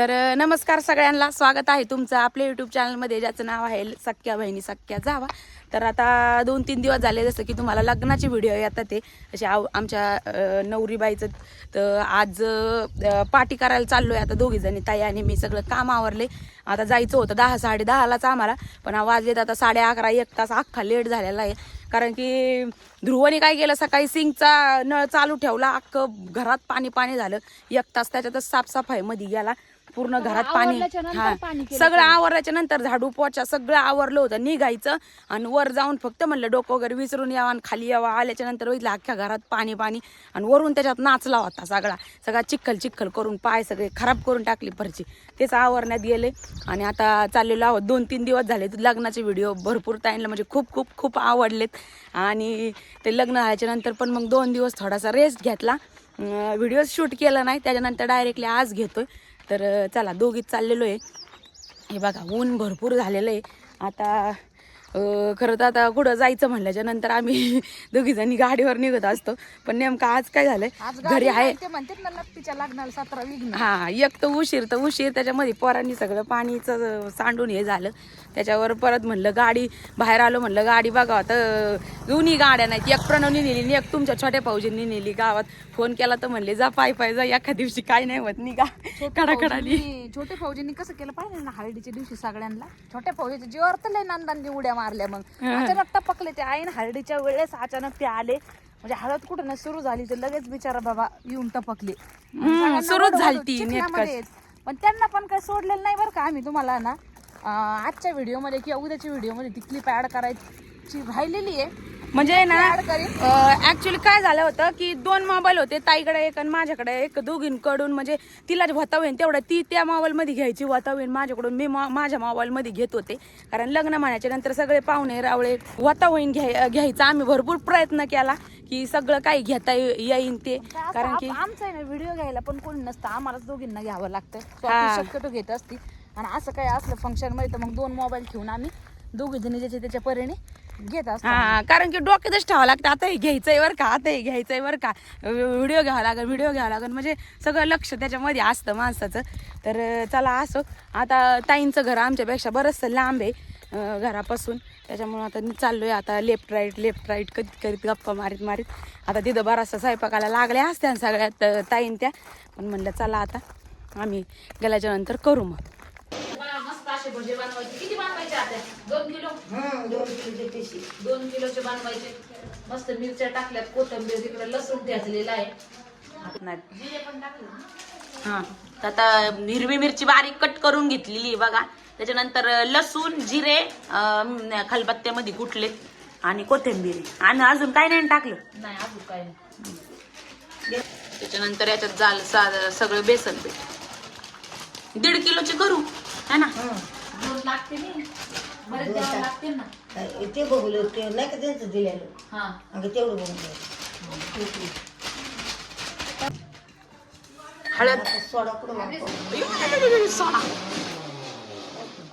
तर नमस्कार सगळ्यांना. स्वागत आहे तुमचं आपल्या यूट्यूब चॅनलमध्ये ज्याचं नाव आहे सख्या बहिणी सख्या जावा. तर आता दोन तीन दिवस झाले जसं की तुम्हाला लग्नाचे व्हिडिओ येतात ते. असे आव आमच्या नवरीबाईचं तर आज पार्टी करायला चाललो आहे आता दोघीजणी ताई आणि मी सगळं काम आवरले. आता जायचं होतं दहा साडे दहालाच आम्हाला. पण वाजलेत आता साडे अकरा एक तास अख्खा लेट झालेला आहे. कारण की ध्रुवने काय केलं सकाळी सिंकचा नळ चालू ठेवला. अख्खं घरात पाणी पाणी झालं. एक तास त्याच्यातच साफसफाईमध्ये गेला. पूर्ण घरात पाणी. हा. सगळं आवरल्याच्या नंतर झाडू पोचा सगळं आवरलं होतं. निघायचं आणि वर जाऊन फक्त म्हणलं डोकं वगैरे विसरून यावं आणि खाली यावं. आल्याच्यानंतर बघितलं अख्ख्या घरात पाणी पाणी. आणि वरून त्याच्यात नाचला होता सगळा. सगळा चिखल चिखल करून पाय सगळे खराब करून टाकली फरची तेच आवरण्यात गेले. आणि आता चाललेलो आहोत. दोन तीन दिवस झाले लग्नाचे व्हिडिओ भरपूर टाईमला म्हणजे खूप खूप खूप आवडलेत. आणि ते लग्न झाल्याच्यानंतर पण मग दोन दिवस थोडासा रेस्ट घेतला. व्हिडिओ शूट केला नाही. त्याच्यानंतर डायरेक्टली आज घेतोय. तर चला दोघीच चाललेलो आहे. हे बघा ऊन भरपूर झालेलं आहे. आता खरं तर आता कुठं जायचं म्हणल्याच्या नंतर आम्ही दोघी जणी गाडीवर निघत असतो. पण नेमकं आज काय झालंय? घरी आहे. ना हा एक तर उशीर तर उशीर. त्याच्यामध्ये पोरांनी सगळं पाणीचं सांडून हे झालं. त्याच्यावर परत म्हणलं गाडी बाहेर आलो म्हणलं गाडी बघा तर दोन्ही गाड्या नाहीत. एक प्रणवनी नेली एक तुमच्या छोट्या भाऊजींनी नेली गावात. फोन केला तर म्हणले जा पाय पाय जा. एका दिवशी काय नाही होत निघा. कडाकडाली फौजींनी- छोटे फौजींनी कसं केलं पाहिजे ना हळदीच्या दिवशी सगळ्यांना? छोट्या फौजीच्या जीवावर तर लय नंदांनी उड्या मारल्या मग. अचानक टपकले ते आईन हळदीच्या वेळेस अचानक ते आले. म्हणजे हळद कुठं ना सुरू झाली तर लगेच बिचारा बाबा येऊन टपकले. सुरूच नेटकच. चिखलामध्येच. पण त्यांना पण काही सोडलेलं नाही बरं का आम्ही तुम्हाला ना. आजच्या व्हिडिओमध्ये किंवा उद्याच्या व्हिडिओमध्ये ती क्लिप ऍड करायची राहिलेली आहे. म्हणजे ना ऍक्च्युली काय झालं होतं की दोन मोबाईल होते ताईकडे एक आणि माझ्याकडे एक दोघींकडून म्हणजे तिला होईन तेवढं ती त्या मोबाईल मध्ये घ्यायची होईन माझ्याकडून. मी माझ्या मोबाईल मध्ये घेत होते. कारण लग्न म्हणायच्या नंतर सगळे पाहुणे रावळे होईन घ्याय घ्यायचा. आम्ही भरपूर प्रयत्न केला की सगळं काही घेता येईन ते. कारण की आमचं आहे ना व्हिडिओ घ्यायला पण कोणी नसतं. आम्हालाच दोघींना घ्यावं लागतं. शक्यतो घेत असती. आणि असं काही असलं फंक्शनमध्ये तर मग दोन मोबाईल ठेवून आम्ही दोघी जणी ज्याच्या त्याच्या परीने घेत हा कारण की डोक्यातच ठेवावं लागतं. आता हे घ्यायचंय बरं का आता हे घ्यायचंय बरं का. व्हिडिओ घ्यावा लागेल व्हिडिओ घ्यावा लागेल. म्हणजे सगळं लक्ष त्याच्यामध्ये असतं माणसाचं. तर चला असो. आता ताईंचं घर आमच्यापेक्षा बरंचसं लांब आहे घरापासून. त्याच्यामुळे आता मी चाललोय आता लेफ्ट राईट लेफ्ट राईट करीत करीत गप्पा मारीत मारीत. आता तिथं बराचसा स्वयंपाकाला लागल्या असत्या सगळ्यात ताईन त्या. पण म्हणलं चला आता आम्ही गेल्याच्यानंतर करू मग. दोन किलो दोन किलोचे बनवायचे. मस्त मिरच्या टाकल्यात कोथंबीर तिकडे लसूण ठेचलेला आहे. जिरे पण टाकले ना. हा तर आता हिरवी मिरची बारीक कट करून घेतलेली बघा. त्याच्यानंतर लसूण जिरे खलबत्त्यामध्ये कुटले आणि कोथिंबीर. आणि अजून काय नाही टाकलं? नाही अजून काय नाही. त्याच्यानंतर याच्यात जाल सा- सगळं बेसन पीठ. दीड किलोचे करू है ना? दोन लागते द्यावं लागते ना. ते बघलं ते नाही का त्यांचं दिलेलं? हा. अगं तेवढं बघलं हळद. सोडा कुठं वापरला? सोडा.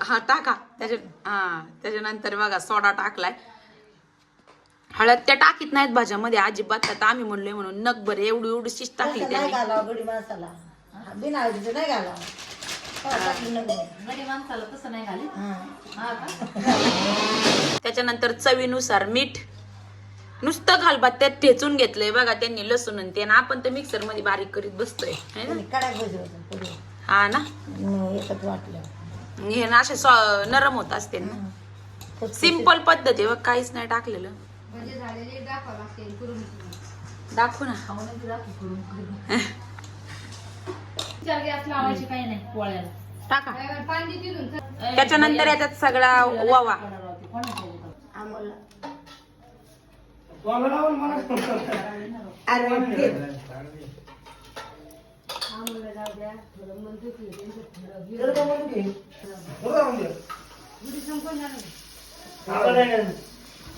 हा टाका. त्याच्या हा त्याच्यानंतर बघा सोडा टाकलाय. हळद त्या टाकीत नाहीत भाज्यामध्ये अजिबात. आता आम्ही म्हणलोय म्हणून नग बरं एवढी एवढी शिस्त टाकली तसं नाही त्यांनी. घालावं गडी माणसाला. बिना हळदीचं नाही घालावं. त्याच्यानंतर चवीनुसार मीठ. नुसतं घालबात त्यात ठेचून घेतलंय बघा त्यांनी लसूण आणि ते आणि आपण तर मिक्सरमध्ये बारीक करीत बसतोय. है ना? हा ना? हे ना असे सॉ- नरम होत असते ना? सिंपल पद्धत आहे बघ काहीच नाही टाकलेलं. दाखवू ना खाऊन दाखव करून करून. चार गॅस लावायचे काही नाही पोळ्याला. टाका. त्याच्यानंतर याच्यात सगळा ओवा आम्हाला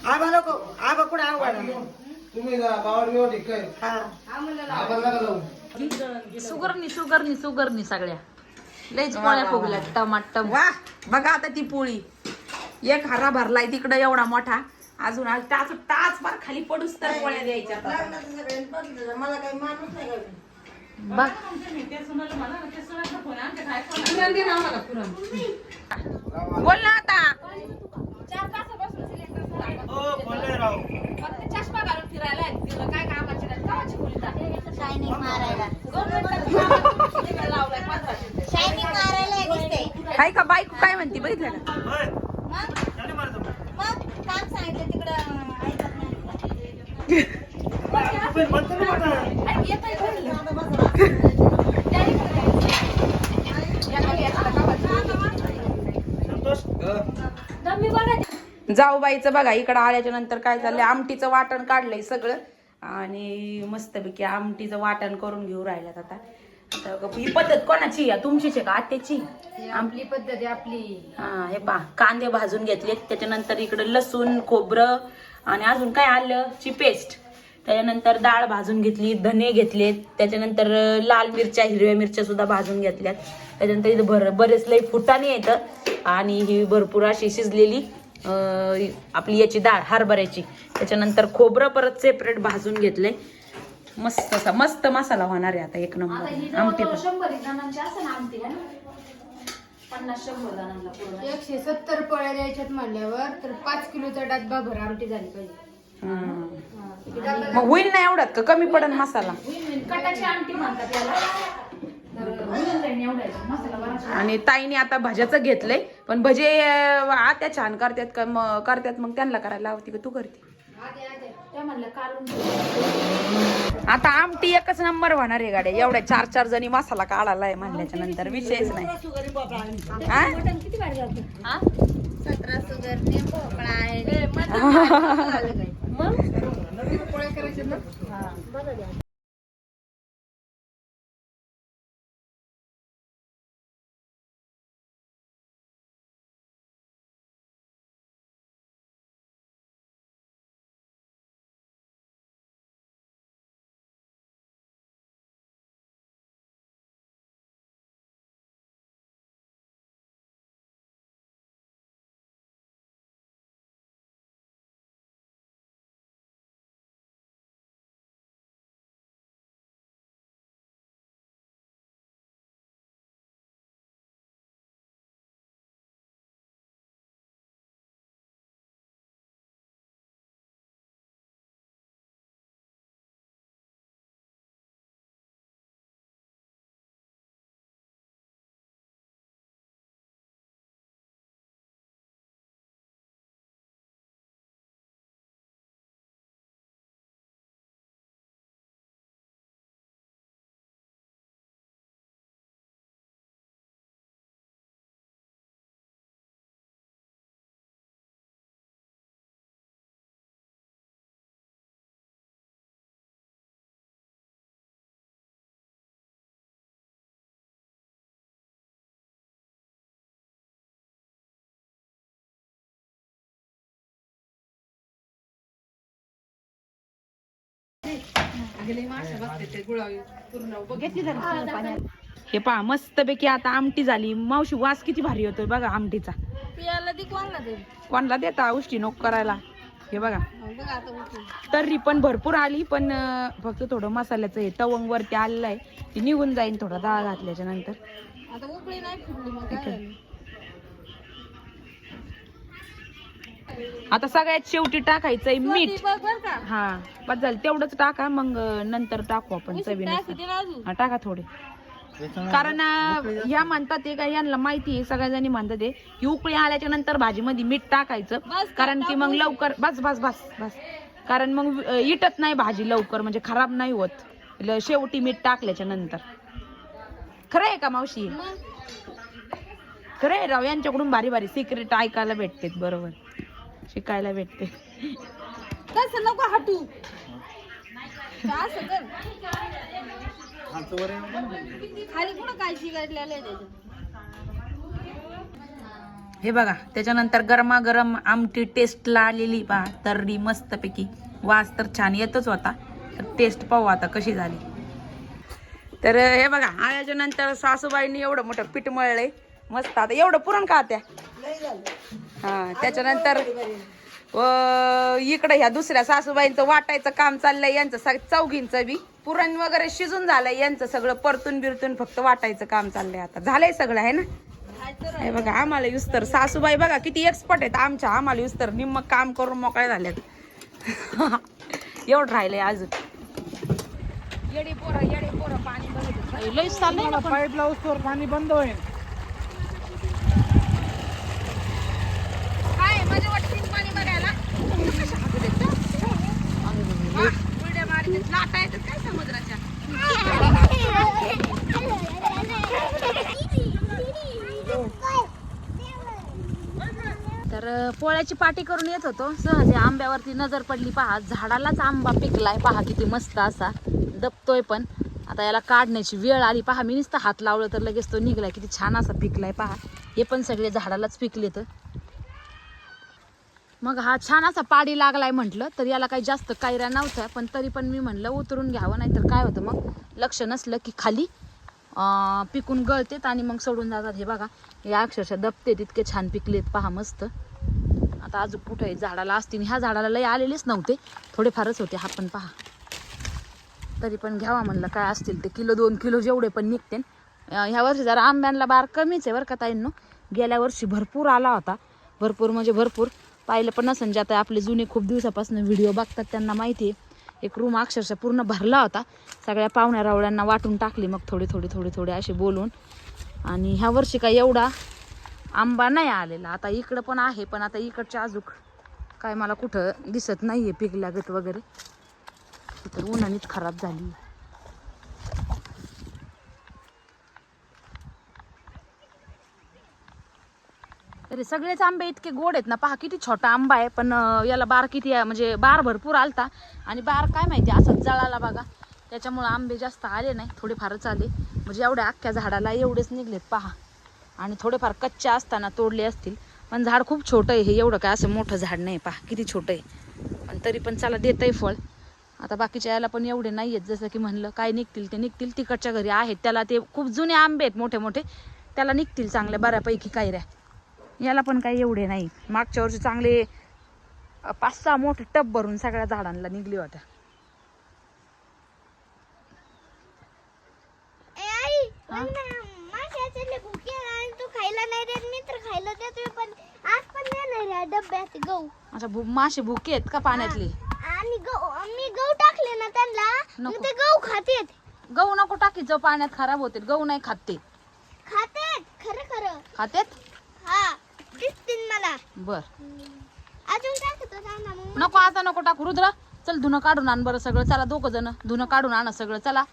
आबा नको. आबा कुठं आवडा तुम्ही काय नका जाऊ. सुगरनी सुगरनी सुगरनी सगळ्या. लयच पोळ्या फुगल्या टमाटम. वा बघा आता ती पोळी. एक हरा भरलाय तिकडं एवढा मोठा. अजून आज टाच टाच फार खाली पडूस तर पोळ्या द्यायच्या आता. लग्नाचं सगळ्यांनी बघितलं मला काही मानच नाही का बघ बोल ना आता चष्मा घालून फिरायला काय कामाची शायनिंग मारायला. शायनिंग मारायला दिसते काय का बायको काय म्हणते बघितलं का? मग? मग? काम सांगितलं तिकडं. ऐकत नाही घरी. जाऊबाईचं बघा इकडं आल्याच्यानंतर काय झालंय? आमटीचं वाटण काढलंय सगळं. आणि मस्तपैकी आमटीचं वाटण करून घेऊ राहिल्यात आता. आता ही पद्धत कोणाची आहे? तुमचीच आहे का आत्याची? आपली पद्धत आपली. हा हे पा कांदे भाजून घेतलेत. त्याच्यानंतर इकडं लसूण खोबरं आणि अजून काय आलं? ची पेस्ट त्याच्यानंतर डाळ भाजून घेतली धने घेतलेत. त्याच्यानंतर लाल मिरच्या हिरव्या मिरच्या सुद्धा भाजून घेतल्यात. त्याच्यानंतर इथं भर बरेच लई फुटाणे येतं आणि ही भरपूर अशी शिजलेली. आपली याची डाळ हरभऱ्याची. त्याच्यानंतर खोबरं परत सेपरेट भाजून घेतलंय. मस्त असा मस्त मसाला होणार आहे आता एक नंबर. आमटी पण. शंभर है पन्नास जणांना एकशे सत्तर पोळ्या द्यायच्यात म्हणल्यावर तर पाच किलोचा डब्बा भर आमटी झाली पाहिजे. मग होईल ना एवढ्यात का? कमी पडेल मसाला. कटाची आमटी म्हणतात याला तर होऊन जाईन एवढ्याचं. मसाला बराचसा. आणि ताईने आता भज्याचं घेतलंय पण भजे आत्या छान करतात का म- करतात मग त्यांना करायला लावते का तू करते? त्या म्हणलं काढून आता आमटी एकच नंबर होणार आहे गाड्या. एवढ्या चार चार जणी मसाला काढायला आहे म्हणल्याच्या नंतर. विषयच नाही. हा? हे पहा मस्तपैकी आता आमटी झाली. मावशी वास किती भारी होतोय बघा आमटीचा. पियाला ती कोणला दे? कोणाला देता? उष्टी नोक करायला. हे बघा. उठून तर्री पण भरपूर आली पण फक्त थोडं मसाल्याचं हे तवंग वरती आलेलं आहे. ती निघून जाईन थोडं डाळ घातल्याच्या नंतर आता उकळी नाही आता सगळ्यात शेवटी टाकायचंय मीठ. ती बघ बर का? हा बस झालं तेवढंच टाका मग नंतर टाकू आपण चवीनुसार. टाकी हा थोडे. कारण ह्या म्हणतात ते काय यांना माहिती आहे सगळ्या जणी म्हणतात ते की उकळी आल्याच्यानंतर भाजीमध्ये मीठ टाकायचं. कारण की मग लवकर बस बस बस बस. कारण मग इटत नाही भाजी लवकर म्हणजे खराब नाही होत. ल- शेवटी मीठ टाकल्याच्या नंतर. खरं आहे का मावशी? खरं आहे राव यांच्याकडून भारी भारी सिक्रेट ऐकायला भेटते बरोबर. शिकायला भेटते. नको हटू. असं कर. खाली कुठं काय शिकायला त्याच्यात? हे बघा त्याच्यानंतर गरमागरम आमटी टेस्टला आलेली पहा तर्री मस्तपैकी. वास तर छान येतच होता. तर टेस्ट पाहू आता कशी झाली. तर हे बघा आल्याच्यानंतर सासूबाईंनी एवढं मोठं पीठ मळलंय. मस्त आता एवढं पुरण का त्या हा त्याच्यानंतर इकडं ह्या दुसऱ्या सासूबाईंचं वाटायचं काम चाललंय यांचं सग चौघींचं बी. पुरण वगैरे शिजून झालंय यांचं सगळं परतून बिरतून फक्त वाटायचं काम चाललंय आता. झालंय सगळं आहे ना? हे बघा आम्हाला युस्तर. सासूबाई बघा किती एक्सपर्ट आहेत आमच्या. आम्हाला युस्तर. निम्म काम करून मोकळे झाल्यात. एवढं राहिलंय अजून. येडे पोरं येडे पोरं पाणी बघत लई चाललंय. पाईप लावतो पाणी बंद होईल. माझ्या पाणी बघायला. लाटा येतात काय समुद्राच्या? तर पोळ्याची पाटी करून येत होतो. सहज या आंब्यावरती नजर पडली पहा. झाडालाच आंबा पिकलाय. पहा किती मस्त असा. दबतोय पण. आता याला काढण्याची वेळ आली. पहा मी नुसतं हात लावलं तर लगेच तो निघलाय. किती छान असा पिकलाय पहा. हे पण सगळे झाडालाच पिकले तर मग हा छान असा पाडी लागलाय म्हटलं तर याला काही जास्त कायऱ्या नव्हत्या पण तरी पण मी म्हणलं उतरून घ्यावं नाहीतर काय होतं मग? लक्ष नसलं की खाली पिकून गळतेत आणि मग सोडून जातात. हे बघा हे अक्षरशः दबते तितके छान पिकलेत. पहा मस्त. आता अजून कुठे आहे झाडाला असतील. ह्या झाडाला लय आलेलेच नव्हते. थोडेफारच होते. हा पण पहा. तरी पण घ्यावा म्हणलं. काय असतील ते किलो दोन किलो जेवढे पण निघते. ह्या वर्षी जरा आंब्यांना बार कमीच आहे बरं का ताईंनो. गेल्या वर्षी भरपूर आला होता. भरपूर म्हणजे भरपूर. पाहिलं पण नसेल. जे आता आपले जुने खूप दिवसापासून व्हिडिओ बघतात त्यांना माहिती आहे. एक रूम अक्षरशः पूर्ण भरला होता. सगळ्या पाहुण्या रावळ्यांना वाटून टाकली मग थोडे थोडे थोडे थोडे असे बोलून. आणि ह्या वर्षी काय एवढा आंबा नाही आलेला. आता इकडं पण आहे पण आता इकडच्या अजूक काय मला कुठं दिसत नाही आहे पिकल्यागत वगैरे. तर उन्हानेच खराब झाली. अरे सगळेच आंबे इतके गोड आहेत ना पहा किती छोटा आंबा आहे पण याला बार किती आहे म्हणजे बार भरपूर आलता. आणि बार काय माहिती असंच जळाला बघा. त्याच्यामुळं आंबे जास्त आले नाही थोडेफारच आले. म्हणजे एवढ्या अख्ख्या झाडाला एवढेच निघलेत पहा. आणि थोडेफार कच्च्या असताना तोडले असतील. पण झाड खूप छोटं आहे हे एवढं काय असं मोठं झाड नाही पहा किती छोटं आहे. पण तरी पण चला देतंय फळ. आता बाकीच्या याला पण एवढे नाही आहेत जसं की म्हणलं काय निघतील ते निघतील. तिकडच्या घरी आहेत त्याला ते खूप जुने आंबे आहेत मोठे मोठे त्याला निघतील चांगल्या बऱ्यापैकी कायऱ्या याला पण काही एवढे नाही. मागच्या वर्षी चांगले पाच सहा मोठे टब भरून सगळ्या झाडांना निघली होत्या. अच्छा मासे भुके आहेत का पाण्यातले? आणि गहू मी गहू टाकले ना त्यांना ते गहू खातेत. गहू नको टाकीत जो पाण्यात खराब होते गहू नाही खाते खातेत खरं खरं. खातेत? हा. दिसतील मला. बर. अजून टाकतो ना मग. नको आता नको टाकू रुद्र. चल धुणं काढून आण बरं सगळं. चला दोघं जण. धुणं काढून आणा सगळं. चला.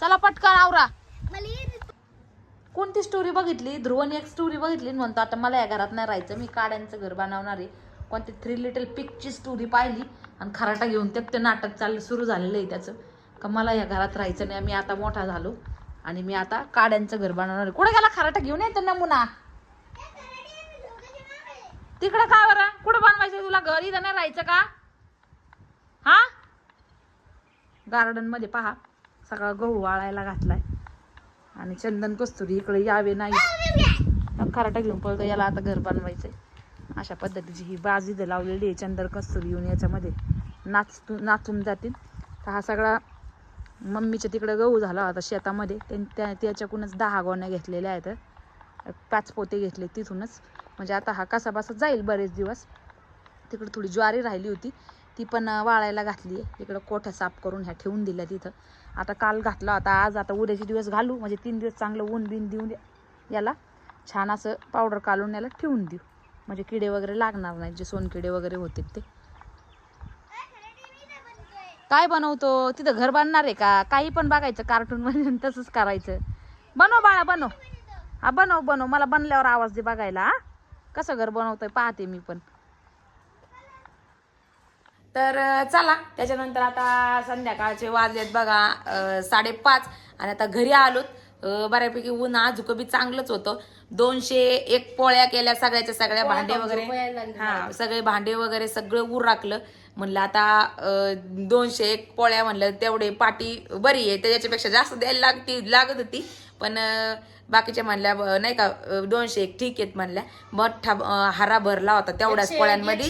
चला पटकन आवरा. मला येत कोणती स्टोरी बघितली? ध्रुवने एक स्टोरी बघितली आणि म्हणतो आता मला या घरात नाही राहायचं. मी काड्यांचं घर बनवणार आहे. कोणती थ्री लिटल पिकची स्टोरी पाहिली आणि खराटा घेऊन ते ते नाटक चाललं सुरू झालेलं आहे त्याचं. का मला या घरात राहायचं नाही. मी आता मोठा झालो आणि मी आता काड्यांचं घर बनवणार आहे. कुठे गेला खराटा घेऊन? येतो नमुना. तिकडं काय बरं? कुठं बनवायचं तुला? घर इथं नाही राहायचं का? हा? गार्डनमध्ये पहा. सगळा गहू वाळायला घातलाय. आणि चंदन कस्तुरी इकडे यावे नाही. खराटा घेऊन पळतो याला आता घर बनवायचंय. अशा पद्धतीची ही बाज इथं लावलेली आहे चंदन कस्तुरी येऊन याच्यामध्ये. नाच नाचून जातील. तर हा सगळा मम्मीच्या तिकडे गहू झाला होता शेतामध्ये. त्यां- त्या त्याच्याकडूनच दहा गोण्या घेतलेल्या आहेत. पाच पोते घेतले तिथूनच. म्हणजे आता हा कसाबासा जाईल बरेच दिवस. तिकडं थोडी ज्वारी राहिली होती. ती पण वाळायला घातली आहे इकडं कोठ्या साफ करून ह्या ठेवून दिल्या तिथं. आता काल घातला होता. आज आता उद्याचे दिवस घालू. म्हणजे तीन दिवस चांगलं ऊन बिन देऊन याला छान असं पावडर काढून याला ठेवून देऊ. म्हणजे किडे वगैरे लागणार नाही जे सोनकिडे वगैरे होते ते. काय बनवतो? तिथं घर बांधणार आहे का? काही पण बघायचं. कार्टून मध्ये तसंच करायचं. बनव बाळा बनव. हा बनव बनव. मला बनल्यावर आवाज दे बघायला हा. कसं घर बनवतोय पाहते मी पण. तर चला त्याच्यानंतर आता संध्याकाळचे वाजलेत बघा अं, साडेपाच आणि आता घरी आलोत. बऱ्यापैकी ऊन आजूक बी चांगलंच होतं. दोनशे एक पोळ्या केल्या सगळ्याच्या सगळ्या भांडे वगैरे. हा सगळे भांडे वगैरे सगळं ऊर राखलं म्हणलं आता दोनशे एक पोळ्या म्हणलं तेवढे पाटी बरी आहे त्याच्यापेक्षा जास्त द्यायला लागती लागत होती. पण बाकीच्या म्हणल्या नाही का दोनशे एक ठीक आहेत म्हणल्या मोठा हारा भरला होता तेवढ्याच पोळ्यांमध्ये.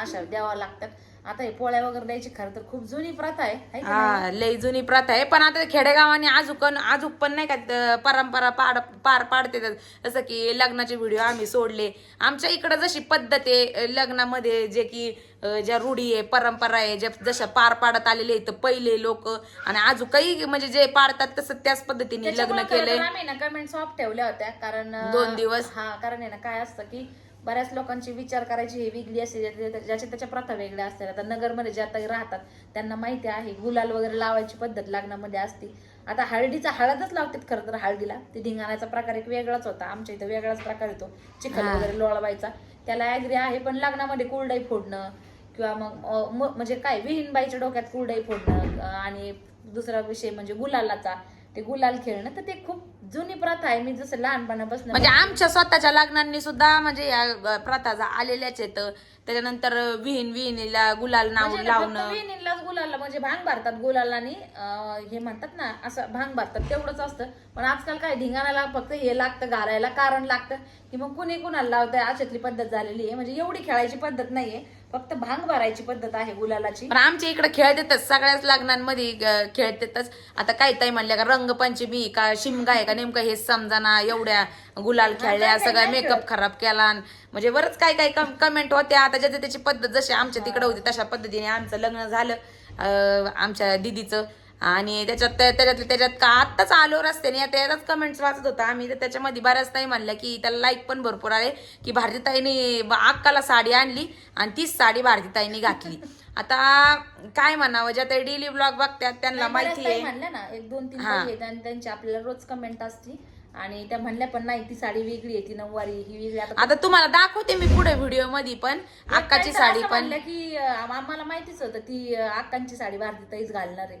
अशा द्यावा लागतात. आता हे पोळ्या वगैरे द्यायची खरं तर खूप जुनी प्रथा आहे है का नाही? हा लई जुनी प्रथा आहे. पण आता खेडेगावाने आजूक आजूक पण नाही का त- परंपरा पाड पार पाडते. जसं की लग्नाचे व्हिडिओ आम्ही सोडले. आमच्या इकडं जशी पद्धत आहे अ, लग्नामध्ये जे की अ, ज्या रूढी आहे परंपरा आहे ज्या जशा पार पाडत आलेले आहेत पहिले लोक आणि अजून काही म्हणजे जे पाडतात तसं त्याच पद्धतीने लग्न त्याच्यामुळे खरं केलंय आम्ही ना कमेंट्स ऑफ ठेवल्या होत्या. कारण अं, दोन दिवस. हा कारण आहे ना काय असतं की बऱ्याच लोकांची विचार करायची ही वेगळी असते ज्याच्या त्याच्या प्रथा वेगळ्या असतात. आता नगरमध्ये ज्या ताई राहतात त्यांना माहिती आहे गुलाल वगैरे लावायची पद्धत लग्नामध्ये असते. आता हळदीचा हळदच लावतात खरं तर हळदीला. ती धिंगाणाचा प्रकार एक वेगळाच होता. आमच्या इथं वेगळाच प्रकार येतो. चिखल वगैरे लोळवायचा. त्याला ऍग्री आहे पण लग्नामध्ये कुरडाई फोडणं किंवा मग म्हणजे काय? विहीन बाईच्या डोक्यात कुरडाई फोडणं आणि दुसरा विषय म्हणजे गुलालाचा. ते गुलाल खेळणं तर ते खूप जुनी प्रथा आहे. मी जसं लहानपणापासून म्हणजे आमच्या स्वतःच्या लग्नांनी सुद्धा म्हणजे या प्रथा जा- आलेल्याच आहेत. त्याच्यानंतर विहीन विहिनीला गुलाल नाव म्हणजे फक्त लावणं. विहिणीलाच गुलाला म्हणजे भांग भरतात गुलालानी अं, हे म्हणतात ना असं भांग भरतात. तेवढंच असतं. पण आजकाल काय धिंगाणाला फक्त हे लागतं घालायला कारण लागतं की मग कुणी कुणाला लावतंय अशातली पद्धत झालेली आहे. म्हणजे एवढी खेळायची पद्धत नाहीये. फक्त भांग भरायची पद्धत आहे गुलालाची. पण आमच्या इकडे खेळतेतच सगळ्याच लग्नांमध्ये अं, खेळतेतच आता काही ताई म्हणल्या का रंगपंचमी का शिमगा आहे का? नेमकं हे समजाना एवढ्या गुलाल खेळल्या सगळा मेकअप खराब केला. म्हणजे बरंच काय काय कमेंट होत्या. आता ज्याची त्याची पद्धत जशी आमच्या तिकडे होती तशा पद्धतीने आमचं लग्न झालं आमच्या दिदीचं. आणि त्याच्यात त्या- त्याच्यातल्या त्याच्यात का आत्ताच आलो रस्त्याने आता याचाच कमेंट्स वाचत होता आम्ही. तर त्याच्यामध्ये बऱ्याच ताई म्हणल्या की त्याला लाईक पण भरपूर आले की भारतीताईने अक्काला साडी आणली आणि तीच साडी भारतीताईने घातली. आता काय म्हणावं? ज्या त्या डेली ब्लॉग बघतात त्यांना माहिती आहे. म्हणल्या ना एक दोन तीन हा. ताई आहेत आणि त्यांची आपल्याला रोज कमेंट असती. आणि त्या म्हणल्या पण नाही ती साडी वेगळी आहे ती नऊवारी ही वेगळी आता आता तुम्हाला दाखवते मी पुढे व्हिडिओमध्ये पण अक्काची साडी असं पण. की अं, आम्हाला माहितीच होतं ती अं, अक्कांची साडी भारती ताईच घालणार आहे.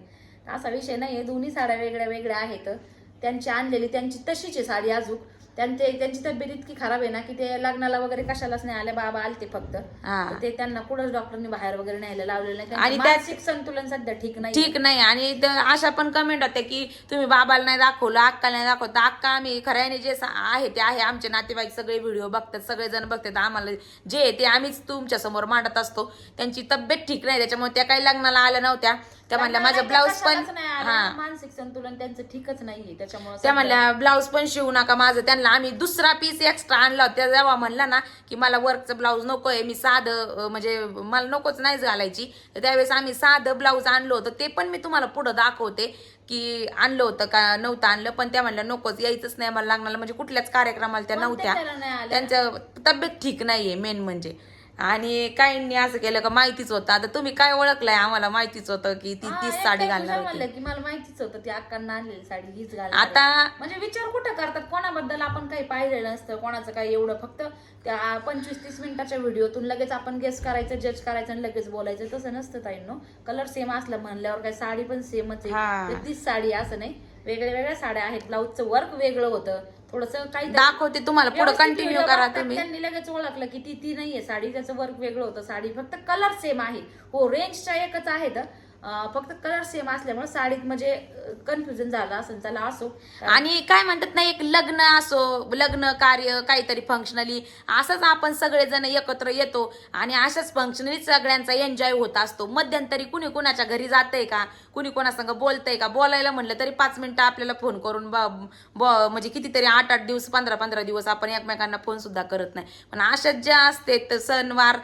असा विषय नाहीये दोन्ही साड्या वेगळ्या वेगळ्या आहेत. त्यांची आणलेली त्यांची तशीच आहे साडी अजून. त्यांचे त्यांची तब्येत इतकी खराब आहे ना की ते लग्नाला वगैरे कशालाच नाही आले बाबा आलते फक्त. हा. तर ते त्यांना कुठंच डॉक्टरनी बाहेर वगैरे न्यायला लावलेलं नाही. आणि त्यांचं त्यात- मानसिक संतुलन सध्या ठीक नाही. ठीक नाही. आणि अशा पण कमेंट होत्या की तुम्ही बाबाला नाही दाखवलं अक्काला नाही दाखवलं. अक्का आम्ही खऱ्याने जे सा- आहे ते आहे. आमचे नातेवाईक सगळे व्हिडिओ बघतात सगळेजण बघतात. आम्हाला जे आहे ते आम्हीच तुमच्यासमोर मांडत असतो. त्यांची तब्येत ठीक नाही त्याच्यामुळे त्या काही लग्नाला आल्या नव्हत्या. त्या म्हणल्या माझं ब्लाऊज पण हा. मानसिक संतुलन त्यांचं ठीकच नाहीये त्याच्यामुळे त्या म्हणल्या ब्लाऊज पण शिवू नका माझं. त्यांना आम्ही दुसरा पीस एक्स्ट्रा आणला होता. त्या जेव्हा म्हणला ना की मला वर्कचं ब्लाऊज नकोय मी साधं म्हणजे मला नकोच नाहीच घालायची. तर त्यावेळेस आम्ही साधं ब्लाऊज आणलं होतं. ते पण मी तुम्हाला पुढं दाखवते की आणलं होतं का नव्हतं आणलं. पण त्या म्हणल्या नकोच यायचंच नाही मला लागणार म्हणजे कुठल्याच कार्यक्रमाला त्या नव्हत्या. नाही? त्यांचं तब्येत ठीक नाहीये मेन म्हणजे. आणि काहींनी असं केलं का माहितीच होतं. आता तुम्ही काय ओळखलंय? आम्हाला माहितीच होतं की ती तीच साडी घालणार होती. म्हणलं की मला माहितीच होतं ती अक्कांना आणलेली साडी हीच घाल आता म्हणजे विचार कुठं करतात? कोणाबद्दल आपण काही पाहिलेलं नसतं. कोणाचं काही एवढं फक्त त्या पंचवीस तीस मिनिटाच्या व्हिडिओतून लगेच आपण गेस करायचं जज करायचं आणि लगेच बोलायचं. तसं नसतं ताईंनो. कलर सेम असलं म्हणल्यावर काय साडी पण सेमच. आहे. तीच साडी असं नाही. वेगळ्या वेगळ्या साड्या आहेत. ब्लाऊजचं वर्क वेगळं होतं. थोडस काही दाखवते तुम्हाला. पुढे कंटिन्यू करा तुम्ही. त्यांनी लगेच ओळखलं की ती ती नाहीये. साडी त्याचं वर्क वेगळं होतं. साडी फक्त कलर सेम आहे. हो रेंजच्या एकच आहेत. फक्त कलर सेम असल्यामुळे साडीत म्हणजे कन्फ्युजन झालं असं चला असो. आणि काय म्हणतात ना एक लग्न असो लग्न कार्य काहीतरी फंक्शनली असंच आपण सगळेजण एकत्र येतो आणि अशाच फंक्शनली सगळ्यांचा एन्जॉय होत असतो. मध्यंतरी कुणी कुणाच्या घरी जातंय का? कुणी कोणासंग बोलतंय का? बोलायला म्हणलं तरी पाच मिनिटं आपल्याला फोन करून ब- ब- म्हणजे कितीतरी आठ आठ दिवस पंधरा पंधरा दिवस आपण एकमेकांना फोन सुद्धा करत नाही. पण अशाच ज्या असते सणवार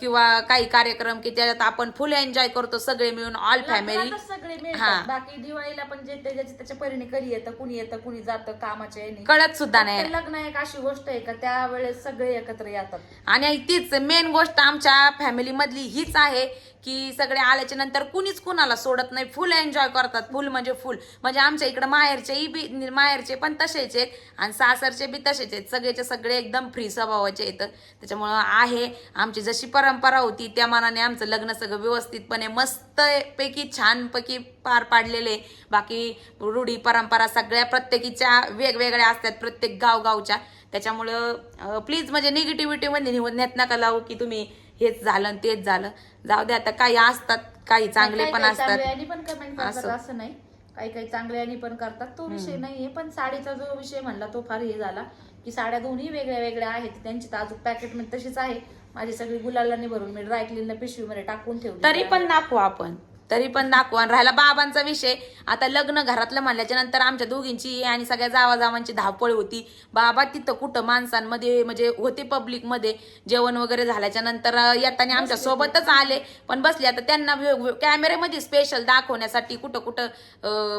किंवा काही कार्यक्रम की त्याच्यात आपण फुल एन्जॉय करतो सगळे मिळून ऑल फॅमिली सगळे हा. मिळतात बाकी दिवाळीला पण जे ते ज्याच्या त्याच्या परीने कधी येतं कुणी येतं कुणी जातं कामाच्या याने. कळत सुद्धा नाही फक्त लग्न एक अशी गोष्ट आहे का त्यावेळेस सगळे एकत्र येतात आणि तीच मेन गोष्ट आमच्या फॅमिली मधली हीच आहे की सगळे आल्याच्यानंतर कुणीच कुणाला सोडत नाही. फुल एन्जॉय करतात. फुल म्हणजे फुल. म्हणजे आमच्या इकडे माहेरचेही बी माहेरचे पण तसेच आहेत. आणि सासरचे बी तसेच आहेत. सगळेचे सगळे एकदम फ्री स्वभावाचे आहेत. त्याच्यामुळं आहे. आमची जशी परंपरा होती त्या मानाने आमचं लग्न सगळं व्यवस्थितपणे मस्त पैकी छानपैकी पार पाडलेले. बाकी रूढी परंपरा सगळ्या प्रत्येकीच्या वेगवेगळ्या असतात. प्रत्येक गावगावच्या. त्याच्यामुळं प्लीज म्हणजे निगेटिव्हिटीमध्ये नेत नका लावू की तुम्ही हेच झालं आणि तेच झालं. जाऊ दे आता काही असतात काही चांगले पण असतात चांगले आणि पण कमेंट करतात असं. असं नाही. काही काही चांगल्यानी पण करतात तो विषय नाहीये. पण साडीचा जो विषय म्हणला तो फार हे झाला की साड्या दोन्ही वेगळ्या वेगळ्या आहेत. त्यांची तर अजून पॅकेटमध्ये तशीच आहे. माझी सगळी गुलालाने भरून मी ड्रायक्लीनला पिशवीमध्ये टाकून ठेवली. तरी पण दाखवू आपण. तरी पण दाखवू. राहिला बाबांचा विषय. आता लग्न घरातलं म्हणल्याच्या नंतर आमच्या दोघींची आणि सगळ्या जावाजावांची धावपळ होती. बाबा तिथं कुठं माणसांमध्ये म्हणजे होते पब्लिकमध्ये जेवण वगैरे झाल्याच्यानंतर येताना आमच्या सोबतच आले. पण बसले. आता त्यांना कॅमेऱ्यामध्ये स्पेशल दाखवण्यासाठी कुठं कुठं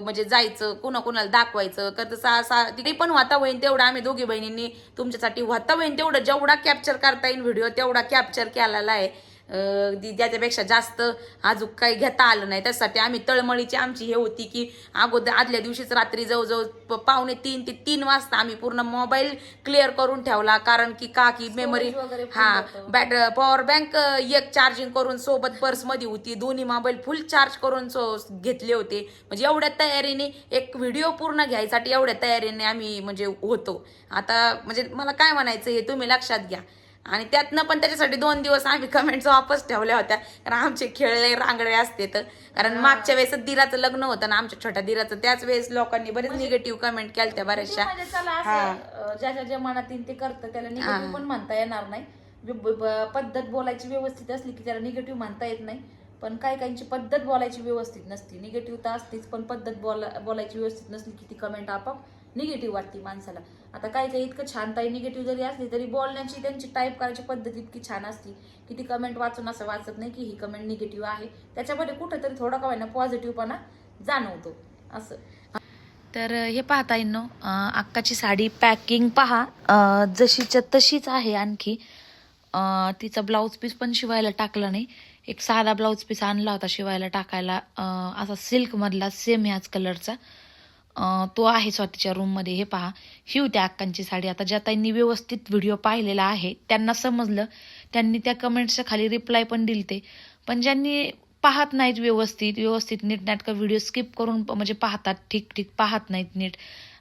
म्हणजे जायचं कुणा कुणाला दाखवायचं. तर सा सा तिथे पण होता होईन तेवढं. आम्ही दोघी बहिणींनी तुमच्यासाठी होता होईन तेवढं. जेवढा कॅप्चर करता येईल व्हिडिओ तेवढा कॅप्चर केलेला आहे. त्याच्यापेक्षा जास्त अजून काही घेता आलं नाही. त्यासाठी आम्ही तळमळीची आमची हे होती की अगोदर आदल्या दिवशीच रात्री जवळजवळ पावणे तीन ते तीन वाजता आम्ही पूर्ण मोबाईल क्लिअर करून ठेवला. कारण की का की मेमरी हा. बॅट पॉवर बँक एक चार्जिंग करून सोबत पर्समध्ये होती. दोन्ही मोबाईल फुल चार्ज करून सो- घेतले होते. म्हणजे एवढ्या तयारीने एक व्हिडिओ पूर्ण घ्यायसाठी एवढ्या तयारीने आम्ही म्हणजे होतो. आता म्हणजे मला काय म्हणायचं हे तुम्ही लक्षात घ्या. आणि त्यातनं पण त्याच्यासाठी दोन दिवस आम्ही कमेंट्स वापस ठेवल्या होत्या. कारण आमचे खेळले रांगडे असते तर. कारण मागच्या वेळेस दिराचं लग्न होतं ना आमच्या छोट्या दिराचं त्याच वेळेस लोकांनी बरेच निगेटिव्ह कमेंट केल्या त्या बऱ्याचशा. म्हणजे अं, ज्याच्या ज्या मनात येईल ते करतं त्याला निगेटिव्ह पण म्हणता येणार नाही. पद्धत बोलायची व्यवस्थित असली की त्याला निगेटिव्ह म्हणता येत नाही. पण काही काहींची पद्धत बोलायची व्यवस्थित नसती. निगेटिव्ह तर असतीच पण पद्धत बोला बोलायची व्यवस्थित नसली की ती कमेंट आपाप निगेटिव्ह वाटते माणसाला. आता काही काही इतकं छान ताई निगेटिव्ह जरी असली तरी बोलण्याची त्यांची टाईप करायची पद्धत इतकी छान असती की ती कमेंट वाचून असं वाचत नाही की ही कमेंट निगेटिव्ह आहे. त्याच्यामध्ये कुठेतरी थोडा का होईना पॉझिटिव्हपणा जाणवतो. असं. तर हे पाहता येईन अक्काची साडी पॅकिंग पहा. जशीच्या तशीच आहे आणखी. तिचा ब्लाऊज पीस पण शिवायला टाकला नाही. एक साधा ब्लाऊज पीस आणला होता शिवायला टाकायला. असा सिल्कमधला सेम ह्याच कलरचा तो आहे स्वतःच्या रूममध्ये हे पहा. ही होती अक्कांची साडी. आता ज्या ताईंनी व्यवस्थित व्हिडिओ पाहिलेला आहे त्यांना समजलं. त्यांनी त्या कमेंट्सच्या खाली रिप्लाय पण दिलते. पण ज्यांनी पाहत नाहीत व्यवस्थित व्यवस्थित नीटनाटका व्हिडिओ स्किप करून म्हणजे पाहतात ठीक ठीक पाहत नाहीत नीट.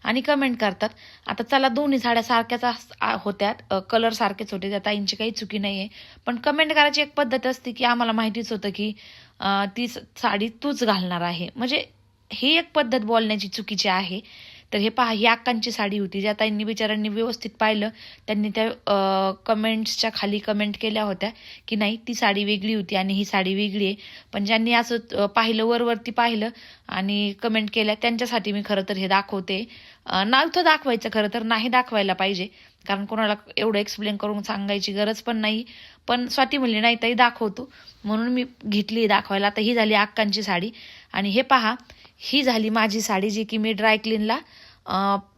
आणि कमेंट करतात. आता चला दोन्ही साड्या सारख्याच अस- होत्या कलर सारखेच होते. त्या ताईंची काही चुकी नाही आहे पण कमेंट करायची एक पद्धत असते की आम्हाला माहितीच होतं की ती स- साडी तूच घालणार आहे. म्हणजे ही एक पद्धत बोलण्याची चुकीची आहे. तर हे पहा ही अक्कांची साडी होती. ज्या ताईंनी बिचारांनी व्यवस्थित पाहिलं त्यांनी त्या कमेंट्सच्या खाली कमेंट केल्या होत्या की नाही ती साडी वेगळी होती आणि ही साडी वेगळी आहे. पण ज्यांनी असं पाहिलं वरवरती पाहिलं आणि कमेंट केल्या त्यांच्यासाठी मी खरं तर हे दाखवते. अं, नव्हतं दाखवायचं खरं तर नाही दाखवायला पाहिजे. कारण कोणाला एवढं एक्सप्लेन करून सांगायची गरज पण नाही. पण स्वाती म्हणली नाही ताई दाखवतो. म्हणून मी घेतली दाखवायला. आता ही झाली अक्कांची साडी. आणि हे पहा ही झाली माझी साडी जी की मी ड्रायक्लीनला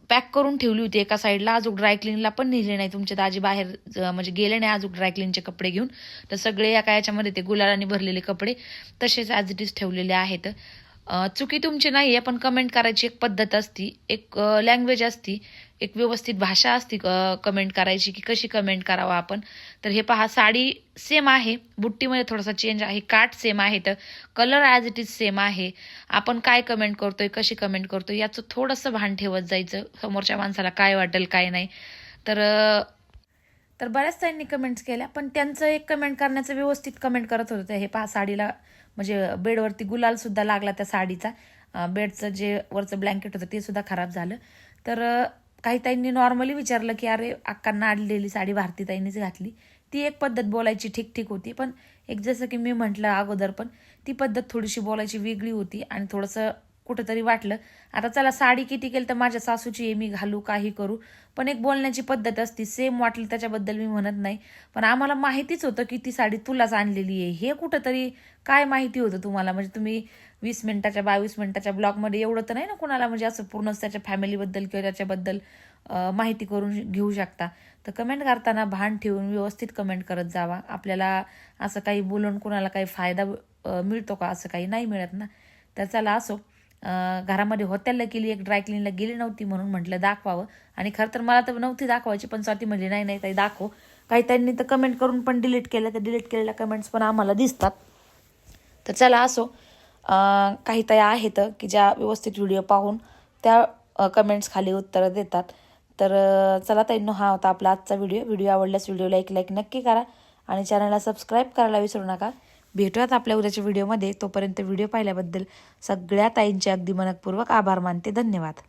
पॅक करून ठेवली होती एका साईडला अजून ड्रायक्लीनला पण नेली नाही तुमच्या दाजी बाहेर म्हणजे गेले नाही अजून ड्रायक्लीनचे कपडे घेऊन. तर सगळे एका याच्यामध्ये ते गुलालाने भरलेले कपडे तसेच ॲज इट इज ठेवलेले आहेत. चुकी तुमची नाही आहे पण कमेंट करायची एक पद्धत असती एक लँग्वेज असती एक व्यवस्थित भाषा असती कमेंट करायची की कशी कमेंट करावा आपण. तर हे पहा साडी सेम आहे बुट्टीमध्ये थोडासा चेंज आहे काठ सेम आहे तर colour as it is same आहे. आपण काय कमेंट करतोय कशी कमेंट करतोय याचं थोडंसं भान ठेवत जायचं. समोरच्या माणसाला काय वाटेल काय नाही. तर तर बऱ्याच त्यांनी कमेंट्स केल्या पण त्यांचं एक कमेंट करण्याचं व्यवस्थित कमेंट करत होतं. हे पहा साडीला म्हणजे बेडवरती गुलाल सुद्धा लागला त्या साडीचा. बेडचं जे वरचं ब्लँकेट होतं ते सुद्धा खराब झालं. तर काही ताईंनी नॉर्मली विचारलं की अरे अक्कांना आणलेली साडी भारती ताईंनीच घातली. ती एक पद्धत बोलायची ठीक ठीक होती पण एक जसं की मी म्हटलं अगोदर पण ती पद्धत थोडीशी बोलायची वेगळी होती आणि थोडंसं कुठंतरी वाटलं आता चला साडी किती केली तर माझ्या सासूची आहे मी घालू काही करू. पण एक बोलण्याची पद्धत असती सेम वाटली त्याच्याबद्दल मी म्हणत नाही. पण आम्हाला माहितीच होतं की ती साडी तुलाच आणलेली आहे. हे कुठंतरी काय माहिती होतं तुम्हाला? म्हणजे तुम्ही वीस मिनिटाच्या बावीस मिनिटाच्या ब्लॉगमध्ये एवढं तर नाही ना कुणाला म्हणजे असं पूर्णच त्याच्या फॅमिलीबद्दल किंवा त्याच्याबद्दल माहिती करून घेऊ शकता? तर कमेंट करताना भान ठेवून व्यवस्थित कमेंट करत जावा. आपल्याला असं काही बोलून कुणाला काही फायदा मिळतो का? असं काही नाही मिळत ना. तर चला असो. घरामध्ये हॉटेलला गेली एक ड्रायक्लिनला गेली नव्हती म्हणून म्हटलं दाखवावं. आणि खरं तर मला तर नव्हती दाखवायची पण स्वाती म्हणजे नाही नाही ताई दाखव. काही त्यांनी तर कमेंट करून पण डिलीट केलं. तर डिलीट केलेल्या कमेंट्स पण आम्हाला दिसतात. तर चला असो काही ताई आहेत की ज्या व्यवस्थित व्हिडिओ पाहून त्या कमेंट्स खाली उत्तरं देतात. तर चला ताईंनो हा होता आपला आजचा व्हिडिओ व्हिडिओ आवडल्यास व्हिडिओला एक लाईक नक्की करा आणि चॅनलला सबस्क्राईब करायला विसरू नका. भेटूयात आपल्या उद्याच्या व्हिडिओमध्ये तोपर्यंत व्हिडिओ पाहिल्याबद्दल सगळ्या ताईंचे अगदी मनपूर्वक आभार मानते. धन्यवाद.